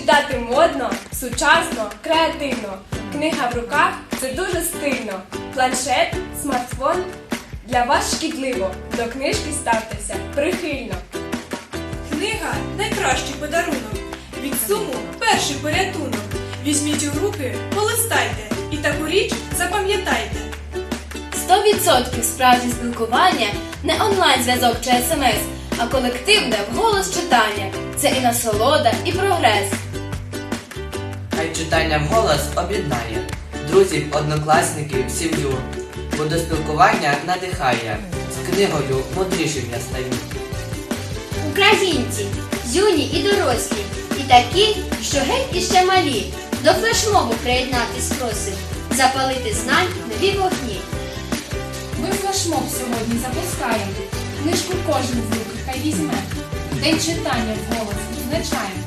Читати модно, сучасно, креативно. Книга в руках це дуже стильно. Планшет, смартфон для вас шкідливо. До книжки ставтеся прихильно. Книга найкращий подарунок. Від суму перший порятунок. Візьміть у руки, полистайте і таку річ запам'ятайте. 100% справді спілкування не онлайн-зв'язок чи смс, а колективне вголос читання. Це і насолода, і прогрес. Хай читання вголос об'єднає друзів, однокласників, сім'ю. Бо до спілкування надихає. З книгою мудрішим я стаю. Українці, юні і дорослі, і такі, що геть іще малі, до флешмобу приєднатись просим, запалити знань нові вогні. Ми флешмоб сьогодні запускаємо. Книжку кожен з руки хай візьме. День читання вголос відзначаємо.